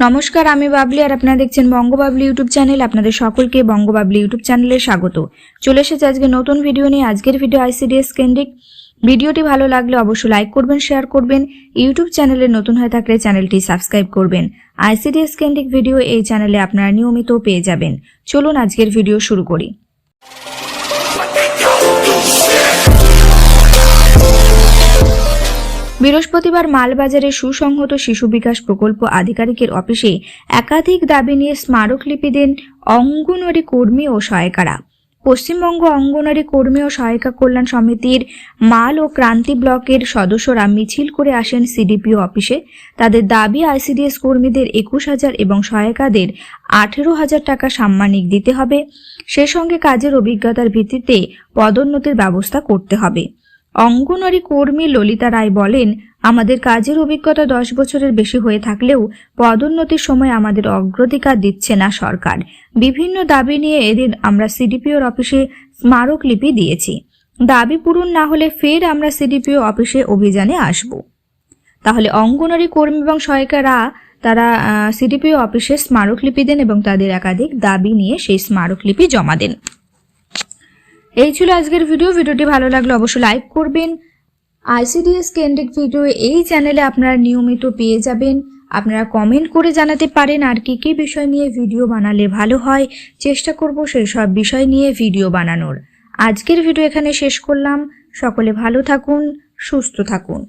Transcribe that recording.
নমস্কার, আমি বাবলি আর আপনারা দেখছেন বঙ্গবাবলি ইউটিউব চ্যানেল। আপনাদের সকলকে বঙ্গবাবলি ইউটিউব চ্যানেলে স্বাগত। চলে এসেছে আজকে নতুন ভিডিও নিয়ে। আজকের ভিডিও আইসিডিএস কেন্দ্রিক। ভিডিওটি ভালো লাগলে অবশ্যই লাইক করবেন, শেয়ার করবেন। ইউটিউব চ্যানেলে নতুন হয়ে থাকলে চ্যানেলটি সাবস্ক্রাইব করবেন। আইসিডিএস কেন্দ্রিক ভিডিও এই চ্যানেলে আপনারা নিয়মিত পেয়ে যাবেন। চলুন আজকের ভিডিও শুরু করি। বৃহস্পতিবার মালবাজারে সুসংহত শিশু বিকাশ প্রকল্প আধিকারিকের অফিসে একাধিক দাবি নিয়ে স্মারকলিপি দেন অঙ্গনওয়াড়ি কর্মী ও সহায়িকারা। পশ্চিমবঙ্গ অঙ্গনওয়াড়ি কর্মী ও সহায়িকা কল্যাণ সমিতির মাল ও ক্রান্তি ব্লকের সদস্যরা মিছিল করে আসেন সিডিপিও অফিসে। তাদের দাবি, আইসিডিএস কর্মীদের একুশ হাজার এবং সহায়িকাদের আঠেরো হাজার টাকা সাম্মানিক দিতে হবে। সে সঙ্গে কাজের অভিজ্ঞতার ভিত্তিতে পদোন্নতির ব্যবস্থা করতে হবে। অঙ্গনওয়াড়ি কর্মী ললিতা রায় বলেন, আমাদের কাজের অভিজ্ঞতা দশ বছরের বেশি হয়ে থাকলেও পদোন্নতির সময় আমাদের অগ্রাধিকার দিচ্ছে না সরকার। বিভিন্ন দাবি নিয়ে এদিন আমরা সিডিপিওর অফিসে স্মারকলিপি দিয়েছি। দাবি পূরণ না হলে ফের আমরা সিডিপিও অফিসে অভিযানে আসব। তাহলে অঙ্গনওয়াড়ি কর্মী এবং সহায়িকারা, তারা সিডিপিও অফিসে স্মারকলিপি দেন এবং তাদের একাধিক দাবি নিয়ে সেই স্মারকলিপি জমা দেন। এই ছিল আজকের ভিডিও ভিডিওটি ভালো লাগলে অবশ্যই লাইক করবেন। আইসিডিএস কেন্দ্রিক ভিডিও এই চ্যানেলে আপনারা নিয়মিত পেয়ে যাবেন। আপনারা কমেন্ট করে জানাতে পারেন আর কী কী বিষয় নিয়ে ভিডিও বানালে ভালো হয়। চেষ্টা করব সেই সব বিষয় নিয়ে ভিডিও বানানোর। আজকের ভিডিও এখানে শেষ করলাম। সকলে ভালো থাকুন, সুস্থ থাকুন।